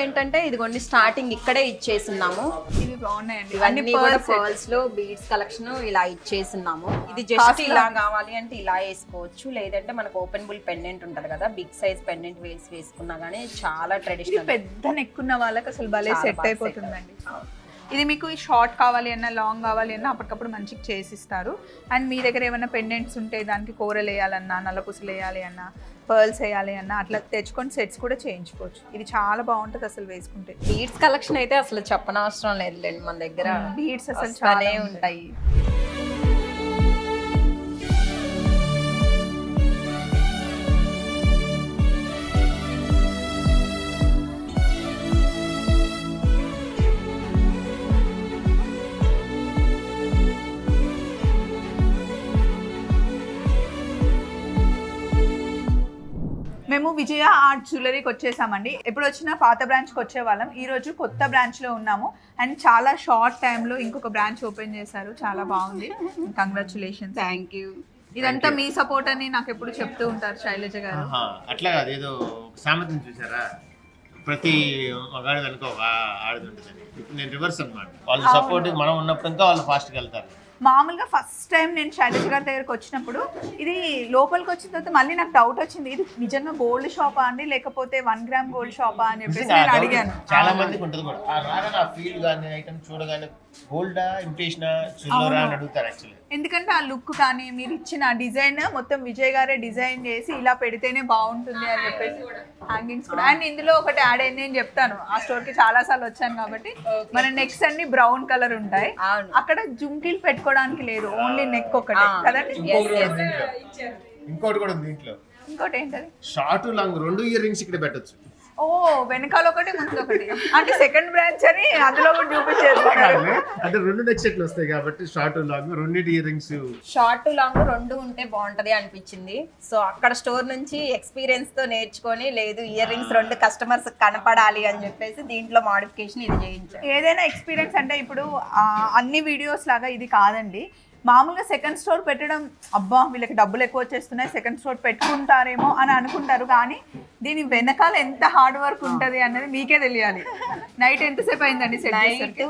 ఏంటంటే ఇదిగోండి స్టార్టింగ్ ఇక్కడే ఇచ్చేస్తున్నాము ఇవి బాగున్నాయండి. ఇవన్నీ అన్ని కూడా. పర్ల్స్లో బీడ్స్ కలెక్షన్ ఇలా ఇచ్చేస్తున్నాము ఇది జస్ట్ ఇలా కావాలి అంటే ఇలా వేసుకోవచ్చు. లేదంటే మనకు ఓపెన్ బుల్ పెండెంట్ ఉంటది కదా బిగ్ సైజ్ పెండెంట్ వేసి వేసుకున్నా గానీ చాలా ట్రెడిషనల్ పెద్ద నెక్కున్న వాళ్ళకి అసలు భలే సెట్ అయిపోతుందండి. ఇది మీకు షార్ట్ కావాలి అన్నా లాంగ్ కావాలి అన్నా అప్పటికప్పుడు మంచిగా చేసిస్తారు. అండ్ మీ దగ్గర ఏమైనా పెండెంట్స్ ఉంటే దానికి కూరలు వేయాలన్నా నల్లపూసలు వేయాలి అన్నా పర్ల్స్ వేయాలి అన్నా అట్లా తెచ్చుకొని సెట్స్ కూడా చేయించుకోవచ్చు. ఇది చాలా బాగుంటుంది అసలు వేసుకుంటే. బీడ్స్ కలెక్షన్ అయితే అసలు చెప్పనవసరం లేదులేండి మన దగ్గర. బీడ్స్ అసలు వస్తానే చాలా ఉంటాయి. విజయ ఆర్ట్ జ్యువెలరీకి వచ్చేసామండి. ఎప్పుడు వచ్చినా పాత బ్రాంచ్కి వచ్చే వాళ్ళం ఈ రోజు కొత్త బ్రాంచ్లో ఉన్నాము. అండ్ చాలా షార్ట్ టైంలో ఇంకొక బ్రాంచ్ ఓపెన్ చేశారు. చాలా బాగుంది. కంగ్రాచులేషన్స్ థ్యాంక్ యూ ఇదంతా మీ సపోర్ట్ అని నాకు ఎప్పుడు చెప్తూ ఉంటారు శైలజ గారు. అట్లా కాదు. ఏదో సామెతను చూసారా? ప్రతి మగాడి వెనుక ఒక ఆడది ఇప్పుడు నేను రివర్స్ అన్నమాట. వాళ్ళు సపోర్ట్ మనం ఉన్నప్పుడు ఇంకా వాళ్ళు ఫాస్ట్గా వెళ్తారు. మామూలుగా ఫస్ట్ టైం నేను శైలజ గారి దగ్గరకు వచ్చినప్పుడు ఇది లోపలికి వచ్చిన తర్వాత మళ్ళీ నాకు డౌట్ వచ్చింది. ఇది నిజంగా గోల్డ్ షాపా అండి? లేకపోతే వన్ గ్రామ్ గోల్డ్ షాపా అని చెప్పేసి నేను అడిగాను. చాలా మందికి ఉంటుంది కూడా. ఆ రాగానే ఆ ఫీల్ కానీ ఐటమ్ చూడగానే అని అడుగుతారు యాక్చువల్లీ ఎందుకంటే ఆ లుక్ కానీ మీరు ఇచ్చిన డిజైన్ మొత్తం విజయ్ గారే డిజైన్ చేసి ఇలా పెడితేనే బాగుంటుంది అని చెప్పేసి హ్యాంగింగ్స్ కూడా. అండ్ ఇందులో ఒకటి యాడ్ అయింది నేను చెప్తాను. ఆ స్టోర్కి చాలా సార్లు వచ్చాను కాబట్టి. మన నెక్స్ అన్ని బ్రౌన్ కలర్ ఉంటాయి. అక్కడ జుంకీలు పెట్టుకోవడానికి లేదు ఓన్లీ నెక్ ఒకటే. కదండి ఇంకోటి కూడా ఉంది దీంట్లో ఇంకోటి కూడా ఉంది దీంట్లో ఇంకోటి ఏంటది? షార్ట్ లాంగ్ రెండు ఇయర్ రింగ్స్ ఇక్కడ పెట్టొచ్చు. ఓ వెనకాల ఒకటి ముందు ఒకటి అంటే సెకండ్ బ్రాంచ్ అని అందులో కూడా చూపించేస్తున్నారు అంటే రెండు నెక్ సెట్లు వస్తాయి కాబట్టి షార్ట్ లాంగ్ రెండింటి ఇయర్ రింగ్స్ షార్ట్ లాంగ్ రెండు ఉంటే బాగుంటది అనిపించింది. సో అక్కడ స్టోర్ నుంచి ఎక్స్పీరియన్స్తో నేర్చుకొని లేదు ఇయర్ రింగ్స్ రెండు కస్టమర్స్ కనపడాలి అని చెప్పేసి దీంట్లో మాడిఫికేషన్ ఇది చేయించాను ఏదైనా ఎక్స్పీరియన్స్ అంటే ఇప్పుడు అన్ని వీడియోస్ లాగా ఇది కాదండి. మామూలుగా సెకండ్ స్టోర్ పెట్టడం అబ్బా వీళ్ళకి డబ్బులు ఎక్కువ వచ్చేస్తున్నాయి సెకండ్ స్టోర్ పెట్టుకుంటారేమో అని అనుకుంటారు. కానీ దీని వెనకాల ఎంత హార్డ్ వర్క్ ఉంటుంది అన్నది మీకే తెలియాలి. నైట్ ఎంతసేపు అయిందండి సెట్ నైట్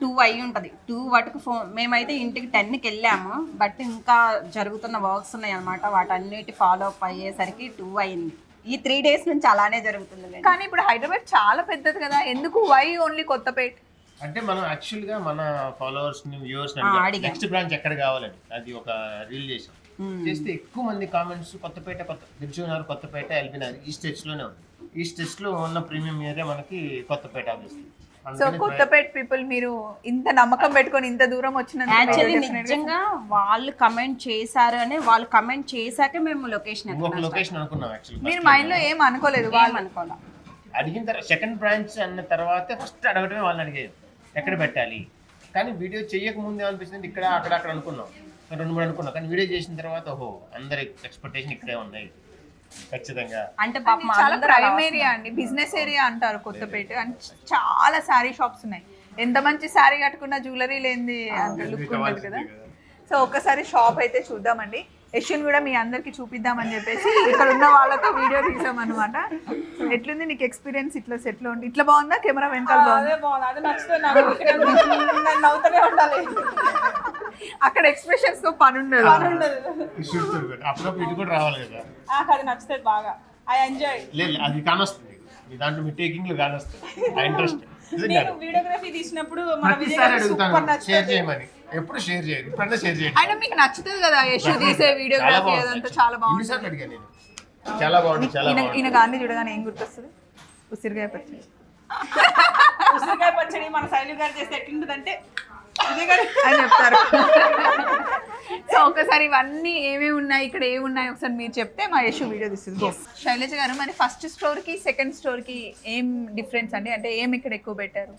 టూ అయి ఉంటది. టూ వాటికి ఫోన్ మేమైతే ఇంటికి టెన్కి వెళ్ళాము. బట్ ఇంకా జరుగుతున్న వర్క్స్ ఉన్నాయి అనమాట వాటన్నిటి ఫాలో అప్ అయ్యేసరికి టూ అయింది. ఈ త్రీ డేస్ నుంచి అలానే జరుగుతుంది కానీ ఇప్పుడు హైదరాబాద్ చాలా పెద్దది కదా. ఎందుకు? Why only Kothapet? అంటే మనం యాక్చువల్గా మన ఫాలోవర్స్ని వ్యూవర్స్. నెక్స్ట్ బ్రాంచ్ ఎక్కడ కావాలని? అది ఒక రీల్ చేసాం. చేస్తే ఎక్కువ మంది కామెంట్స్ కొత్తపేట కొత్త దిల్చుకున్నారు కొత్తపేట ఎల్బినార్ ఈ స్టెచ్లోనే ఉంది. ఈ స్టెచ్లో ఉన్న ప్రీమియం ఏరియా మనకి Kothapet obviously so Kothapet people మీరు ఇంత నమ్మకం పెట్టుకొని ఇంత దూరం వచ్చినందుకు యాక్చువల్లీ నిజంగా వాళ్ళు కమెంట్ చేశారు అని వాళ్ళు కమెంట్ చేశాకే మేము లొకేషన్ లొకేషన్ అనుకున్నాం యాక్చువల్లీ మీరు మైండ్లో ఏం అనుకోలేదు వాళ్ళు? అనుకోవాలి అడిగిన తర్వాత సెకండ్ బ్రాంచ్ అన్న తర్వాత ఫస్ట్ అడగటమే వాళ్ళని అడిగేది ఎక్కడ పెట్టాలి? కానీ వీడియో చేయక ముందు అనిపిస్తుంది ఇక్కడ అక్కడ అక్కడ అనుకున్నాం. రెండు మూడు అనుకున్నాం కానీ వీడియో చేసిన తర్వాత ఓహో అందరి ఎక్స్పెక్టేషన్ ఇక్కడే ఉన్నాయి. ఖచ్చితంగా. అంటే పాపం చాలా ప్రైమ్ ఏరియా అండి బిజినెస్ ఏరియా అంటారు కొత్తపేట. అండ్ చాలా శారీ షాప్స్ ఉన్నాయి. ఎంత మంచి శారీ కట్టుకున్న జ్యువెలరీ లేనిది అంత లుక్ ఉండదు కదా. సో ఒక్కసారి షాప్ అయితే చూద్దామండి. యశ్విన్ కూడా మీ అందరికి చూపిద్దామని చెప్పేసి ఇక్కడ ఉన్న వాళ్ళతో వీడియో తీసాం అనమాట ఎట్లుంది నీకు ఎక్స్పీరియన్స్ ఇట్లా సెట్లో ఉంది ఇట్లా బాగుందా? కెమెరా వెనకాల అక్కడ ఎక్స్ప్రెషన్స్తో పని ఉండదు. అప్పుడప్పుడు కూడా రావాలి కదా. అది నచ్చుతుంది బాగా. ఐ ఎంజాయ్ లేదు అది కానొస్తుంది. మీ దాంట్లో మీ టేకింగ్లో కానొస్తుంది. ఇంట్రెస్ట్ నేను వీడియోగ్రఫీ తీసినప్పుడు మన సూపర్ చేయమని. ఎప్పుడు షేర్ ఇప్పుడన్నా షేర్ చేయండి. అయినా మీకు నచ్చుతుంది కదా యశు తీసే చాలా వీడియోగ్రఫీ అదంతా చాలా బాగుంది. ఎన్నిసార్లు అడిగా నేను? చాలా బాగుంది చాలా ఈయన బాగుంది. ఈయన గాంధీ చూడగానే ఏం గుర్తొస్తుంది? ఉసిరికాయ పచ్చడి. ఉసిరికాయ పచ్చడి మన శైలు గారు చేస్తే ఎట్లుంటుందంటే అని చెప్తారు. సో ఒకసారి ఇవన్నీ ఏమేమి ఉన్నాయి ఇక్కడ ఏమి ఉన్నాయి ఒకసారి మీరు చెప్తే మా యశు వీడియో తీస్తుంది. శైలజ గారు మరి ఫస్ట్ స్టోర్కి సెకండ్ స్టోర్కి ఏం డిఫరెన్స్ అండి? అంటే ఏం ఇక్కడ ఎక్కువ పెట్టారు?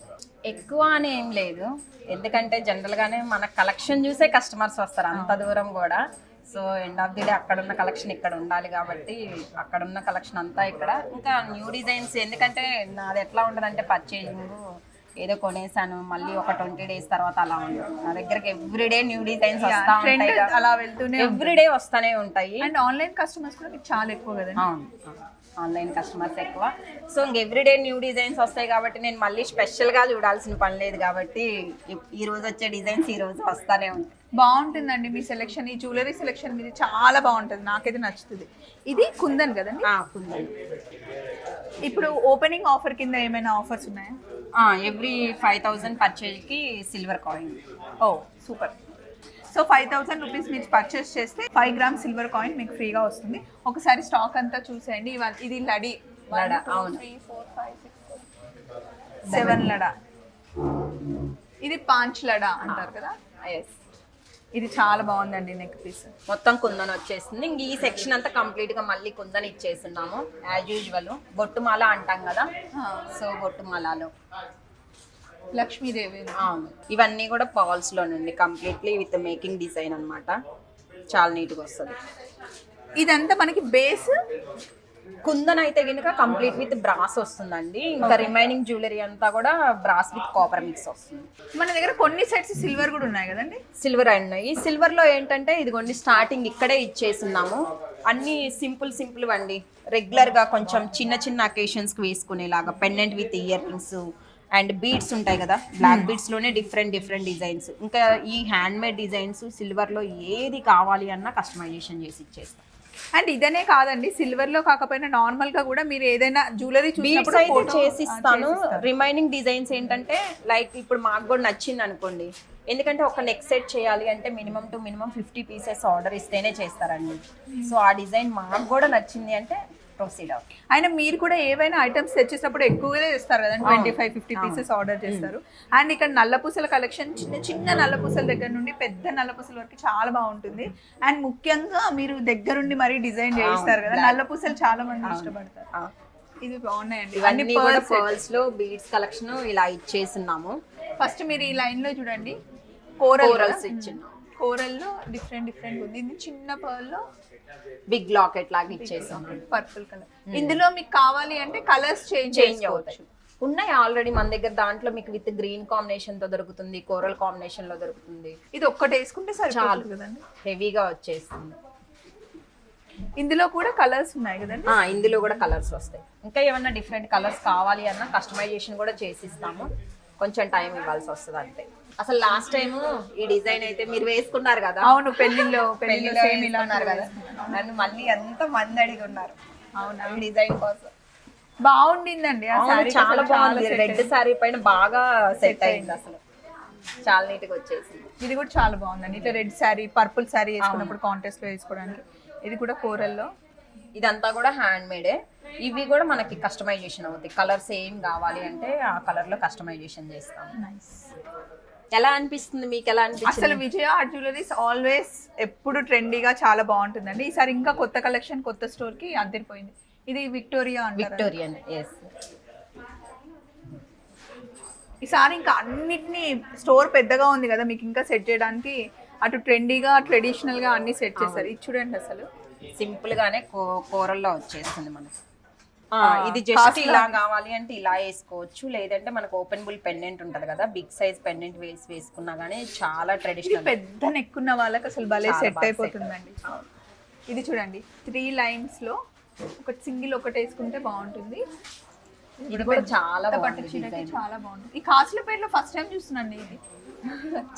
ఎక్కువ అని ఏం లేదు. ఎందుకంటే జనరల్ గానే మన కలెక్షన్ చూసే కస్టమర్స్ వస్తారు అంత దూరం కూడా. So end of the day అక్కడ ఉన్న కలెక్షన్ ఇక్కడ ఉండాలి కాబట్టి అక్కడ ఉన్న కలెక్షన్ అంతా ఇక్కడ. ఇంకా న్యూ డిజైన్స్ ఎందుకంటే నాది ఎట్లా ఉంటుందంటే పర్చేజింగ్ ఏదో కొనేసాను మళ్ళీ ఒక ట్వంటీ డేస్ తర్వాత అలా ఉండదు నా దగ్గరకి ఎవ్రీడే న్యూ డిజైన్స్ వస్తా ట్రెండ్ ఉంటాయి అలా వెళ్తూనే ఎవ్రీడే వస్తానే ఉంటాయి. అండ్ ఆన్లైన్ కస్టమర్స్ కూడా మీకు చాలా ఎక్కువ అవును. ఆన్లైన్ కస్టమర్స్ ఎక్కువ. సో ఇంక ఎవ్రీడే న్యూ డిజైన్స్ వస్తాయి కాబట్టి నేను మళ్ళీ స్పెషల్గా చూడాల్సిన పని లేదు కాబట్టి ఈ- రోజు వచ్చే డిజైన్స్ ఈ రోజు వస్తానే ఉంటాయి. బాగుంటుందండి మీ సెలెక్షన్ ఈ జ్యువెలరీ సెలెక్షన్ మీది చాలా బాగుంటుంది. నాకైతే నచ్చుతుంది. ఇది కుందన్ కదండి? కుందన్. ఇప్పుడు ఓపెనింగ్ ఆఫర్ కింద ఏమైనా ఆఫర్స్ ఉన్నాయా? ఎవ్రీ ఫైవ్ థౌజండ్ పర్చేజ్కి సిల్వర్ కాయిన్ ఓ super so five thousand rupees మీరు పర్చేస్ చేస్తే ఫైవ్ గ్రామ్ సిల్వర్ కాయిన్ మీకు ఫ్రీగా వస్తుంది. ఒకసారి స్టాక్ అంతా చూసేయండి. ఇది లడి. లడ, అవును. సెవెన్ లడ. ఇది పాంచ్ లడ అంటారు కదా? ఎస్ ఇది చాలా బాగుందండి నెక్ పీస్ మొత్తం కుందన్ వచ్చేస్తుంది ఇంక ఈ సెక్షన్ అంతా కంప్లీట్గా మళ్ళీ కుందన్ ఇచ్చేస్తున్నాము యాజ్ యూజువల్ బొట్టుమాల అంటాం కదా? సో బొట్టుమాలలో. లక్ష్మీదేవి. అవును. ఇవన్నీ కూడా పాల్స్లో నుండి కంప్లీట్లీ విత్ మేకింగ్ డిజైన్ అన్నమాట. చాలా నీట్గా వస్తుంది. ఇదంతా మనకి బేస్ కుందన్ అయితే కనుక కంప్లీట్ విత్ బ్రాస్ వస్తుందండి. ఇంకా రిమైనింగ్ జ్యువెలరీ అంతా కూడా బ్రాస్ విత్ కాపర్ మిక్స్ వస్తుంది. మన దగ్గర కొన్ని సెట్స్ సిల్వర్ కూడా ఉన్నాయి కదండి? సిల్వర్ అండ్ ఈ సిల్వర్లో ఏంటంటే ఇదిగోండి స్టార్టింగ్ ఇక్కడే ఇచ్చేస్తున్నాము అన్ని సింపుల్ సింపుల్ అండి. రెగ్యులర్గా కొంచెం చిన్న చిన్న అకేషన్స్కి వేసుకునేలాగా pendant with ear rings and beads ఉంటాయి కదా బ్లాక్ బీడ్స్లోనే డిఫరెంట్ డిఫరెంట్ డిజైన్స్. ఇంకా ఈ హ్యాండ్ మేడ్ డిజైన్స్ సిల్వర్లో ఏది కావాలి అన్నా కస్టమైజేషన్ చేసి ఇచ్చేస్తాం. అండ్ ఇదనే కాదండి సిల్వర్లో కాకపోయినా నార్మల్గా కూడా మీరు ఏదైనా జ్యువెలరీ చూసినప్పుడు చేసిస్తాను. రిమైనింగ్ డిజైన్స్ ఏంటంటే లైక్ ఇప్పుడు మాకు కూడా నచ్చింది అనుకోండి. ఎందుకంటే ఒక నెక్ సెట్ చేయాలి అంటే minimum to minimum fifty pieces order ఇస్తేనే చేస్తారండి. సో ఆ డిజైన్ మాకు కూడా నచ్చింది అంటే ప్రొసీడ్ అయినా మీరు కూడా ఏవైనా ఐటమ్స్ తెచ్చేటప్పుడు ఎక్కువగా చేస్తారు కదండి? Twenty five fifty pieces order చేస్తారు. అండ్ ఇక్కడ నల్లపూసల కలెక్షన్ చిన్న చిన్న నల్లపూసల దగ్గర నుండి పెద్ద నల్లపూసల వరకు చాలా బాగుంటుంది. అండ్ ముఖ్యంగా మీరు దగ్గరుండి మరీ డిజైన్ చేయిస్తారు కదా? నల్లపూసలు చాలా మంది ఇష్టపడతారు. ఇది బాగున్నాయండి. ఇవన్నీ కూడా. పర్ల్స్లో బీడ్స్ కలెక్షన్ ఇలా ఇచ్చేస్తున్నాము ఫస్ట్ మీరు ఈ లైన్లో చూడండి. కోరల్ కోరల్స్ ఇచ్చిన్నాం కోరల్లో డిఫరెంట్ డిఫరెంట్ ఉంది. ఇది చిన్న పర్ల్లో బిగ్ లాకెట్ లాగా ఇచ్చేసాము పర్పుల్ కలర్ ఇందులో మీకు కావాలి అంటే కలర్స్ చేంజ్ చేంజ్ అవుతాయి ఉన్నాయి ఆల్రెడీ మన దగ్గర దాంట్లో మీకు విత్ గ్రీన్ కాంబినేషన్తో దొరుకుతుంది కోరల్ కాంబినేషన్లో దొరుకుతుంది. ఇది ఒక్కటి వేసుకుంటే సరిపోతుంది కదండి. హెవీగా వచ్చేస్తుంది. ఇందులో కూడా కలర్స్ ఉన్నాయి కదండి. ఇందులో కూడా కలర్స్ వస్తాయి. ఇంకా ఏమన్నా డిఫరెంట్ కలర్స్ కావాలి అన్న కస్టమైజేషన్ కూడా చేసిస్తాము. కొంచెం టైం ఇవ్వాల్సి వస్తుంది అంతే. అసలు లాస్ట్ టైం ఈ డిజైన్ అయితే మీరు వేసుకున్నారు కదా? అవును పెళ్ళిలో పెళ్ళిలో పెళ్ళిలో సేమ్ ఇలా వేసుకున్నారు కదా. నన్ను మళ్ళీ ఎంత మంది అడిగి ఉన్నారు అవునా? డిజైన్ కోసం. బాగుండిందండి చాలా బాగుంది. రెడ్. సారీ పైన బాగా సెట్ అయింది అసలు. చాలా నీట్గా వచ్చేసింది. ఇది కూడా చాలా బాగుందండి. ఇట్లా రెడ్ శారీ పర్పుల్ శారీ వేసుకున్నప్పుడు కాంటెస్ట్లో వేసుకోవడానికి. ఇది కూడా కూరల్లో. ఇదంతా కూడా హ్యాండ్ మేడే ఇవి కూడా మనకి కస్టమైజేషన్ అవుతాయి. కలర్స్ ఏం కావాలి అంటే ఆ కలర్లో కస్టమైజేషన్ చేస్తాం ఎలా అనిపిస్తుంది? మీకు ఎలా అసలు అనిపిస్తుంది విజయ ఆర్ట్ జ్యువెలరీస్ ఆల్వేస్ ఎప్పుడు ట్రెండీగా చాలా బాగుంటుందండి. ఈసారి ఇంకా కొత్త కలెక్షన్ కొత్త స్టోర్కి అద్దరిపోయింది. ఇది విక్టోరియా అంటారు. విక్టోరియన్ ఎస్ ఈసారి ఇంకా అన్నిటినీ స్టోర్ పెద్దగా ఉంది కదా మీకు ఇంకా సెట్ చేయడానికి అటు ట్రెండీగా ట్రెడిషనల్గా అన్ని సెట్ చేస్తారు ఇది చూడండి అసలు. సింపుల్ గానే కూరల్లో వచ్చేస్తుంది మనకి ఇది జస్ట్ ఇలా కావాలి అంటే ఇలా వేసుకోవచ్చు. లేదంటే మనకు ఓపెన్ బుల్ పెండెంట్ ఉంటది కదా బిగ్ సైజ్ పెండెంట్ వేసి వేసుకున్నా గానీ చాలా ట్రెడిషనల్. పెద్ద నెక్ ఉన్న వాళ్ళకి అసలు భలే సెట్ అయిపోతుందండి. ఇది చూడండి త్రీ లైన్స్లో ఒక సింగిల్ ఒకటి వేసుకుంటే బాగుంటుంది. ఇది కూడా చాలా పట్టు చీరకి. చాలా బాగుంది ఈ కాసుల పేర్లో ఫస్ట్ టైం చూస్తున్నాండి ఇది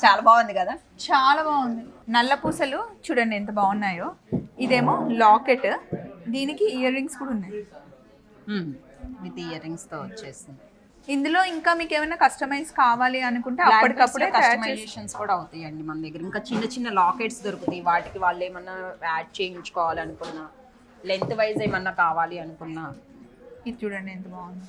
చాలా బాగుంది కదా? చాలా బాగుంది. నల్ల పూసలు చూడండి ఎంత బాగున్నాయో. ఇదేమో లాకెట్. దీనికి ఇయర్ రింగ్స్ కూడా ఉన్నాయి. విత్ ఇయర్ రింగ్స్తో వచ్చేస్తుంది ఇందులో ఇంకా మీకు ఏమైనా కస్టమైజ్ కావాలి అనుకుంటే అప్పటికప్పుడే కస్టమైజేషన్స్ కూడా అవుతాయండి మన దగ్గర. ఇంకా చిన్న చిన్న లాకెట్స్ దొరుకుతాయి. వాటికి వాళ్ళు ఏమన్నా యాడ్ చేయించుకోవాలనుకున్నా లెంత్ వైజ్ ఏమన్నా కావాలి అనుకున్నా. ఇది చూడండి ఎంత బాగుంది.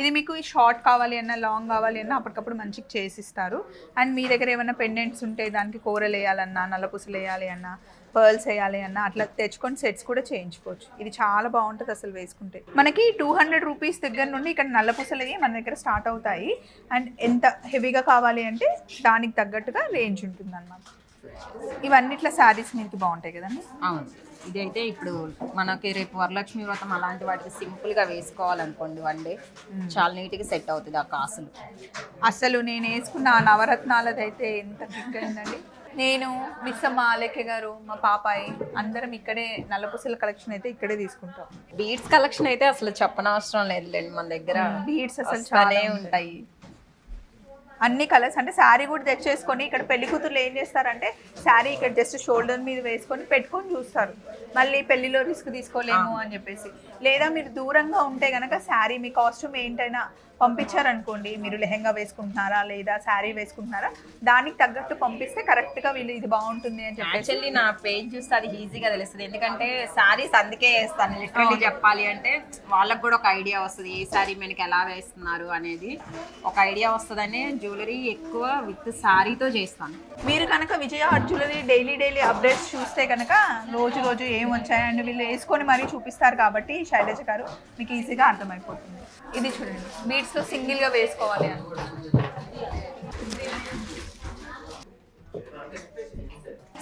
ఇది మీకు షార్ట్ కావాలి అన్న లాంగ్ కావాలి అన్న అప్పటికప్పుడు మంచిగా చేసిస్తారు. అండ్ మీ దగ్గర ఏమైనా పెండెంట్స్ ఉంటే దానికి కూరలు వేయాలన్నా నల్లపూసలు వేయాలి అన్నా పర్ల్స్ వేయాలి అన్నా అట్లా తెచ్చుకొని సెట్స్ కూడా చేయించుకోవచ్చు. ఇది చాలా బాగుంటుంది అసలు వేసుకుంటే. మనకి టూ హండ్రెడ్ రూపీస్ దగ్గర నుండి ఇక్కడ నల్లపూసలు అయ్యి మన దగ్గర స్టార్ట్ అవుతాయి. అండ్ ఎంత హెవీగా కావాలి అంటే దానికి తగ్గట్టుగా రేంజ్ ఉంటుంది అన్నమాట ఇవన్నిట్ల శారీస్ మీకు బాగుంటాయి కదండి? అవును. ఇదైతే ఇప్పుడు మనకి రేపు వరలక్ష్మి వ్రతం అలాంటి వాటికి సింపుల్గా వేసుకోవాలనుకోండి వన్ డే. చాలా నీట్గా సెట్ అవుతుంది ఆ కాసులు. అసలు నేను వేసుకున్న ఆ నవరత్నాలదైతే ఎంత కిక్ అయిందండి. నేను మిస్ అమ్మ ఆలేఖ్య గారు మా పాపాయి అందరం ఇక్కడే నల్లపూసల కలెక్షన్ అయితే ఇక్కడే తీసుకుంటాం. బీడ్స్ కలెక్షన్ అయితే అసలు చెప్పనవసరం లేదులేండి మన దగ్గర. బీడ్స్ అసలు చాలా ఉంటాయి. అన్ని కలర్స్ అంటే శారీ కూడా తెచ్చేసుకొని ఇక్కడ పెళ్ళి కూతుర్లు ఏం చేస్తారంటే శారీ ఇక్కడ జస్ట్ షోల్డర్ మీద వేసుకొని పెట్టుకొని చూస్తారు. మళ్ళీ పెళ్ళిలో రిస్క్ తీసుకోలేము అని చెప్పేసి. లేదా మీరు దూరంగా ఉంటే గనక శారీ మీ కాస్ట్యూమ్ ఏంటైనా పంపించారనుకోండి మీరు లెహెంగా వేసుకుంటున్నారా లేదా శారీ వేసుకుంటున్నారా దానికి తగ్గట్టు పంపిస్తే కరెక్ట్గా వీళ్ళు ఇది బాగుంటుంది అని యాక్చువల్లీ నా పేజ్ చూస్తే అది ఈజీగా తెలుస్తుంది. ఎందుకంటే శారీస్ అందుకే వేస్తాను లిటరల్లీ చెప్పాలి అంటే వాళ్ళకి కూడా ఒక ఐడియా వస్తుంది ఏ శారీ మనకి ఎలా వేస్తున్నారు అనేది. ఒక ఐడియా వస్తుందని జ్యువెలరీ ఎక్కువ విత్ శారీతో చేస్తాను. మీరు కనుక Vijaya jewellery daily daily updates చూస్తే కనుక రోజు రోజు ఏం వచ్చాయి అండ్ వీళ్ళు వేసుకొని మరీ చూపిస్తారు కాబట్టి శైలజ గారు మీకు ఈజీగా అర్థమైపోతుంది. ఇది చూడండి బీడ్స్లో సింగిల్గా వేసుకోవాలి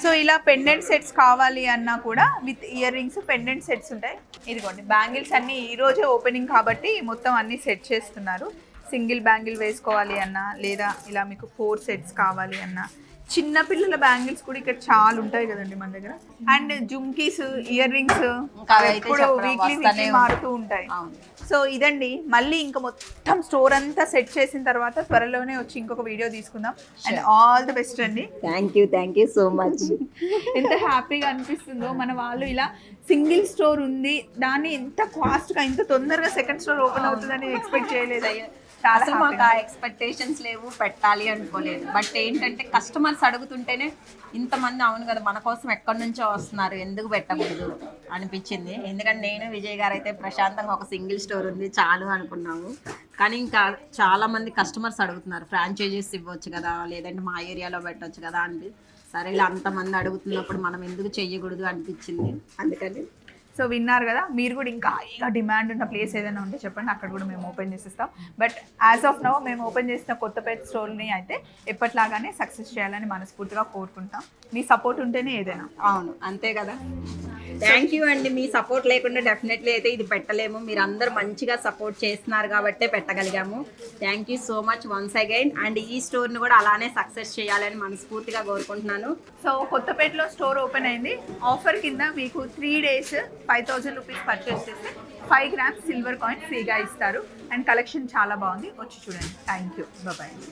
సో ఇలా పెండెంట్ సెట్స్ కావాలి అన్నా కూడా with ear rings pendant sets ఉంటాయి. ఇదిగోండి బ్యాంగిల్స్ అన్ని ఈ రోజే ఓపెనింగ్ కాబట్టి మొత్తం అన్ని సెట్ చేస్తున్నారు. సింగిల్ బ్యాంగిల్ వేసుకోవాలి అన్నా లేదా ఇలా మీకు ఫోర్ సెట్స్ కావాలి అన్నా చిన్న పిల్లల బ్యాంగిల్స్ కూడా ఇక్కడ చాలా ఉంటాయి కదండి మన దగ్గర. అండ్ జుమ్కీస్ ఇయర్ రింగ్స్ ఎప్పుడు వీక్లీ మారుతూ ఉంటాయి. సో ఇదండి మళ్ళీ ఇంకా మొత్తం స్టోర్ అంతా సెట్ చేసిన తర్వాత త్వరలోనే వచ్చి ఇంకొక వీడియో తీసుకుందాం. అండ్ ఆల్ ది బెస్ట్ అండి. Thank you thank you so much ఎంత హ్యాపీగా అనిపిస్తుందో మన వాళ్ళు ఇలా సింగిల్ స్టోర్ ఉంది దాన్ని ఎంత ఫాస్ట్గా ఇంత తొందరగా సెకండ్ స్టోర్ ఓపెన్ అవుతుందని ఎక్స్పెక్ట్ చేయలేదు. అసలు మాకు. ఆ ఎక్స్పెక్టేషన్స్ లేవు పెట్టాలి అనుకోలేదు. బట్ ఏంటంటే కస్టమర్స్ అడుగుతుంటేనే ఇంతమంది అవును కదా మన కోసం ఎక్కడి నుంచో వస్తున్నారు ఎందుకు పెట్టకూడదు అనిపించింది. ఎందుకంటే నేను విజయ్ గారు అయితే ప్రశాంతంగా ఒక సింగిల్ స్టోర్ ఉంది చాలు అనుకున్నాము. కానీ ఇంకా చాలా మంది కస్టమర్స్ అడుగుతున్నారు ఫ్రాంచైజీస్ ఇవ్వచ్చు కదా లేదంటే మా ఏరియాలో పెట్టొచ్చు కదా అని సరే ఇలా అంతమంది అడుగుతున్నప్పుడు మనం ఎందుకు చెయ్యకూడదు అనిపించింది. అందుకని సో విన్నారు కదా మీరు కూడా ఇంకా హైగా డిమాండ్ ఉన్న ప్లేస్ ఏదైనా ఉంటే చెప్పండి అక్కడ కూడా మేము ఓపెన్ చేసిస్తాం. బట్ యాజ్ ఆఫ్ నౌ మేము ఓపెన్ చేసిన కొత్తపేట స్టోర్ని అయితే ఎప్పట్లాగానే సక్సెస్ చేయాలని మనస్ఫూర్తిగా కోరుకుంటాం. మీ సపోర్ట్ ఉంటేనే ఏదైనా. అవును అంతే కదా. థ్యాంక్ యూ అండి మీ సపోర్ట్ లేకుండా డెఫినెట్లీ అయితే ఇది పెట్టలేము. మీరు అందరు మంచిగా సపోర్ట్ చేస్తున్నారు కాబట్టే పెట్టగలిగాము. Thank you so much once again and ఈ స్టోర్ని కూడా అలానే సక్సెస్ చేయాలని మనస్ఫూర్తిగా కోరుకుంటున్నాను. సో కొత్తపేటలో స్టోర్ ఓపెన్ అయింది. ఆఫర్ కింద మీకు three days five thousand rupees purchase చేస్తే ఫైవ్ గ్రామ్స్ సిల్వర్ కాయిన్ ఫ్రీగా ఇస్తారు. అండ్ కలెక్షన్ చాలా బాగుంది. వచ్చి చూడండి. Thank you bye